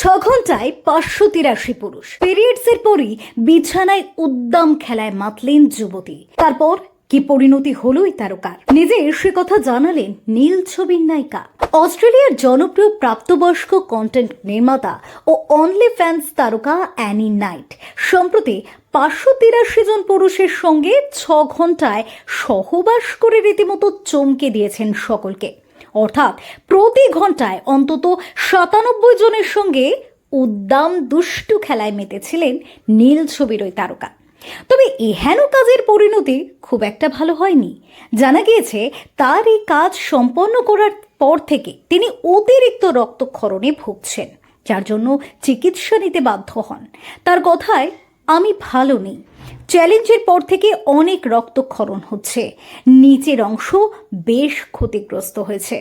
ছ ঘন্টায় পাঁচশো তিরাশি পুরুষ। পিরিয়ডস এর পরই বিছানায় উদ্দাম খেলায় মাতলেন যুবতী। তারপর কি পরিণতি হলোই তারকার? নিজে সে কথা জানালেন নীল ছবির নায়িকা। অস্ট্রেলিয়ার জনপ্রিয় প্রাপ্তবয়স্ক কন্টেন্ট নির্মাতা ও অনলি ফ্যান্স তারকা অ্যানি নাইট। সম্প্রতি পাঁচশো তিরাশি জন পুরুষের সঙ্গে ছ ঘন্টায় সহবাস করে রীতিমতো চমকে দিয়েছেন সকলকে। অর্থাৎ প্রতি ঘন্টায় অন্তত সাতানব্বই জনের সঙ্গে উদ্দাম দুষ্টু খেলায় মেতেছিলেন নীল ছবির ওই তারকা। তবে এহেন কাজের পরিণতি খুব একটা ভালো হয়নি। জানা গিয়েছে, তার এই কাজ সম্পন্ন করার পর থেকে তিনি অতিরিক্ত রক্তক্ষরণে ভুগছেন, যার জন্য চিকিৎসা নিতে বাধ্য হন। তার কথায়, আমি ভালো নেই। চ্যালেঞ্জের পর থেকে অনেক রক্তক্ষরণ হচ্ছে। নিচের অংশ বেশ ক্ষতিগ্রস্ত হয়েছে।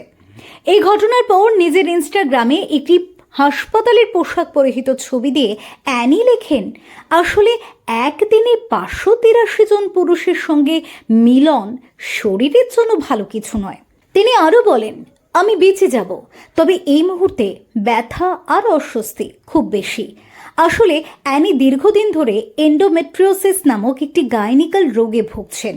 এই ঘটনার পর নিজের ইনস্টাগ্রামে একটি হাসপাতালের পোশাক পরিহিত ছবি দিয়ে অ্যানি লেখেন, আসলে একদিনে পাঁচশো তিরাশি জন পুরুষের সঙ্গে মিলন শরীরের জন্য ভালো কিছু নয়। তিনি আরও বলেন আমি বেঁচে যাব। তবে এই মুহূর্তে ব্যথা আর অস্বস্তি খুব বেশি। আসলে অ্যানি দীর্ঘদিন ধরে এন্ডোমেট্রিওসিস নামক একটি গাইনিক্যাল রোগে ভুগছেন।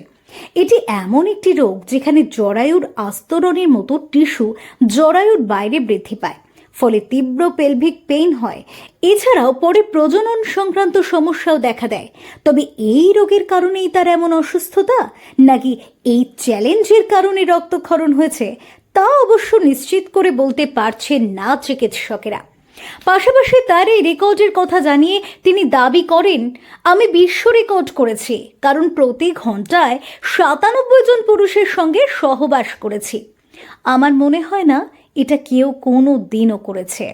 এটি এমন একটি রোগ যেখানে জরায়ুর আস্তরণের মতো টিস্যু জরায়ুর বাইরে বৃদ্ধি পায়, ফলে তীব্র পেলভিক পেইন হয়। এছাড়াও পরে প্রজনন সংক্রান্ত সমস্যাও দেখা দেয়। তবে এই রোগের কারণেই তার এমন অসুস্থতা? নাকি এই চ্যালেঞ্জের কারণে রক্তক্ষরণ হয়েছে? তা অবশ্য নিশ্চিত করে বলতে পারছেন না চিকিৎসকেরা। পাশাপাশি তার এই রেকর্ডের কথা জানিয়ে তিনি দাবি করেন, আমি বিশ্ব রেকর্ড করেছি, কারণ প্রতি ঘন্টায় সাতানব্বই জন পুরুষের সঙ্গে সহবাস করেছি। আমার মনে হয় না এটা কেউ কোনো দিনও করেছে।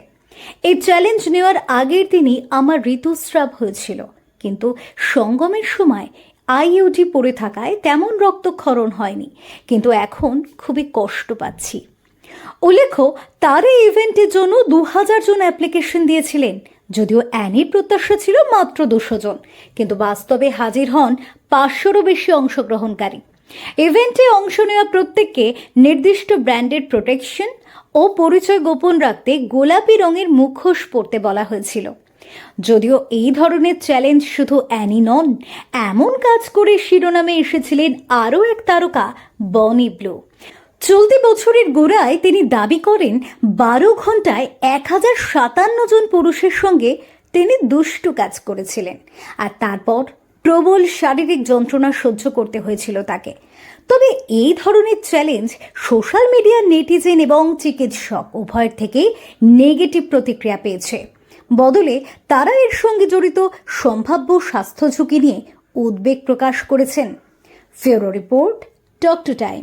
এই চ্যালেঞ্জ নেওয়ার আগের দিনই আমার ঋতুস্রাব হয়েছিল, কিন্তু সঙ্গমের সময় আইইউডি পড়ে থাকায় তেমন রক্তক্ষরণ হয়নি, কিন্তু এখন খুবই কষ্ট পাচ্ছি। উল্লেখ্য তার এই ইভেন্টের জন্য দু হাজার জন অ্যাপ্লিকেশন দিয়েছিলেন, যদিও অ্যানির প্রত্যাশা ছিল মাত্র দুশো জন, কিন্তু বাস্তবে হাজির হন পাঁচশোরও বেশি অংশগ্রহণকারী। ইভেন্টে অংশ নেওয়া প্রত্যেককে নির্দিষ্ট ব্র্যান্ডের প্রোটেকশন ও পরিচয় গোপন রাখতে গোলাপি রঙের মুখোশ পরতে বলা হয়েছিল। যদিও এই ধরনের চ্যালেঞ্জ শুধু অ্যানি নন, এমন কাজ করে শিরোনামে এসেছিলেন আরও এক তারকা, বনি ব্লু। চলতি বছরের গোড়ায় তিনি দাবি করেন, বারো ঘন্টায় এক হাজার সাতান্ন জন পুরুষের সঙ্গে তিনি দুষ্টু কাজ করেছিলেন। আর তারপর প্রবল শারীরিক যন্ত্রণা সহ্য করতে হয়েছিল তাকে। তবে এই ধরনের চ্যালেঞ্জ সোশ্যাল মিডিয়ার নেটিজেন এবং চিকিৎসক উভয়ের থেকেই নেগেটিভ প্রতিক্রিয়া পেয়েছে। বদলে তারা এর সঙ্গে জড়িত সম্ভাব্য স্বাস্থ্য ঝুঁকি নিয়ে উদ্বেগ প্রকাশ করেছেন। ফেরো রিপোর্ট টক টু টাইম।